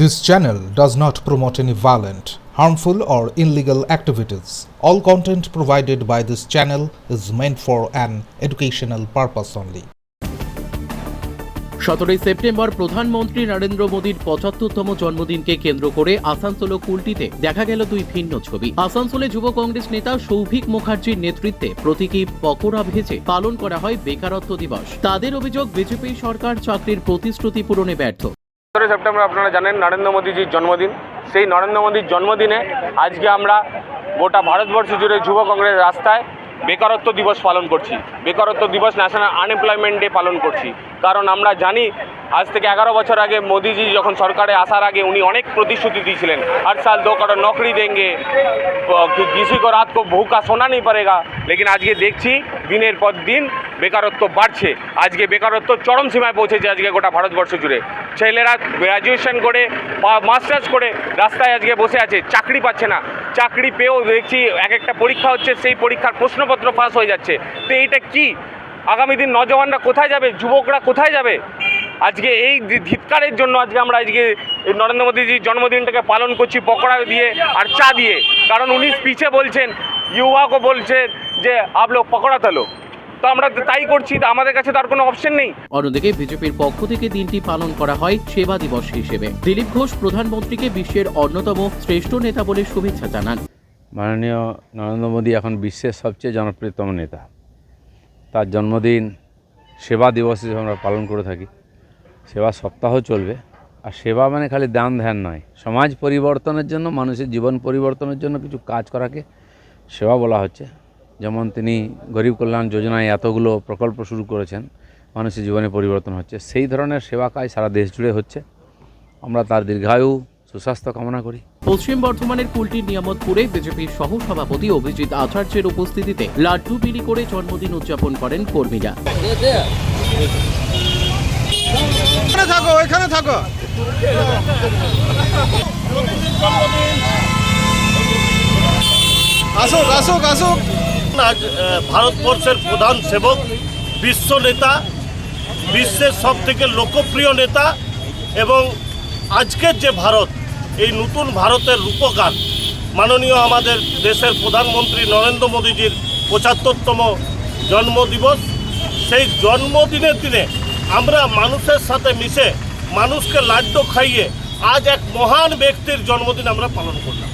This channel does not promote any violent, harmful, or illegal activities. All content provided by this channel is meant for an educational purpose only. সতেরোই September প্রধানমন্ত্রী নরেন্দ্র মোদীর পঁচাত্তরতম জন্মদিনকে কেন্দ্র করে আসানসোল কুলটিতে দেখা গেল দুই ভিন্ন ছবি আসানসোলে যুব কংগ্রেস নেতা সৌভিক মুখার্জির নেতৃত্বে প্রতীকী পকোড়া ভেজে পালন করা হয় বেকারত্ব দিবস তাদের অভিযোগ বিজেপি সরকার চাকরির প্রতিশ্রুতি পূরণে ব্যর্থ সতেরোই সেপ্টেম্বর আপনারা জানেন নরেন্দ্র মোদীজির জন্মদিন। সেই নরেন্দ্র মোদীর জন্মদিনে আজকে আমরা গোটা ভারতবর্ষ জুড়ে যুব কংগ্রেস রাস্তায় বেকারত্ব দিবস পালন করছি বেকারত্ব দিবস ন্যাশনাল আনএমপ্লয়মেন্ট ডে পালন করছি কারণ আমরা জানি আজ থেকে এগারো বছর আগে মোদিজি যখন সরকারে আসার আগে উনি অনেক প্রতিশ্রুতি দিয়েছিলেন हर साल दो करोड़ नौकरी देंगे कि किसी को रात को भूखा सोना नहीं पड़ेगा लेकिन আজকে দেখছি দিনের পর দিন বেকারত্ব বাড়ছে আজকে বেকারত্ব চরম সীমায় পৌঁছেছে আজকে গোটা ভারতবর্ষ জুড়ে ছেলেরা গ্র্যাজুয়েশন করে বা মাস্টার্স করে রাস্তায় আজকে বসে আছে চাকরি পাচ্ছে না চাকরি পেয়েও দেখছি এক একটা পরীক্ষা হচ্ছে, সেই পরীক্ষার প্রশ্নপত্র ফাঁস হয়ে যাচ্ছে। তো এইটা কি? আগামী দিন নজওয়ানরা কোথায় যাবে? যুবকরা কোথায় যাবে? আজকে এই ধিৎকারের জন্য আজকে আমরা আজকে নরেন্দ্র মোদীজির জন্মদিনটাকে পালন করছি পকোড়া দিয়ে আর চা দিয়ে। কারণ উনি স্পিচে বলছেন ইউয়াকে বলছেন যে আপলো পকোড়া তোলো। তো আমরা তাই করছি তো আমাদের কাছে তার কোনো অপশন নেই। অন্যদিকে বিজেপির পক্ষ থেকে দিনটি পালন করা হয় সেবা দিবস হিসেবে। দিলীপ ঘোষ প্রধানমন্ত্রীকে বিশ্বের অন্যতম শ্রেষ্ঠ নেতা বলে শুভেচ্ছা জানান। মাননীয় নরেন্দ্র মোদী এখন বিশ্বের সবচেয়ে জনপ্রিয়তম নেতা। তার জন্মদিন সেবা দিবস হিসেবে আমরা পালন করে থাকি। সেবা সপ্তাহ চলবে। আর সেবা মানে খালি দান ধ্যান নয়। সমাজ পরিবর্তনের জন্য মানুষের জীবন পরিবর্তনের জন্য কিছু কাজ করাকে সেবা বলা হচ্ছে। যেমন তিনি গরিব কল্যাণ যোজনায় এতগুলো প্রকল্প শুরু করেছেন মানুষের জীবনে পরিবর্তন হচ্ছে। সেই ধরনের সেবা কাজ সারা দেশ জুড়ে হচ্ছে। আমরা তার দীর্ঘায়ু সুস্বাস্থ্য কামনা করি। পশ্চিম বর্ধমানের কুলটির নিয়ামতপুরে বিজেপির সহ সভাপতি অভিজিৎ আচার্যের উপস্থিতিতে লাড্ডু বিলি করে জন্মদিন উদযাপন করেন কর্মীরা। এখানে থাকো এখানে থাকো। আসুক আসুক আসুক। আজ ভারতবর্ষের প্রধান সেবক, বিশ্ব নেতা, বিশ্বের সব থেকে লোকপ্রিয় নেতা এবং আজকের যে ভারত, এই নতুন ভারতের রূপকার, মাননীয় আমাদের দেশের প্রধানমন্ত্রী নরেন্দ্র মোদীজির পঁচাত্তরতম জন্মদিবস। সেই জন্মদিনের দিনে আমরা মানুষের সাথে মিশে মানুষকে লাড্ডু খাইয়ে আজ এক মহান ব্যক্তির জন্মদিন আমরা পালন করলাম।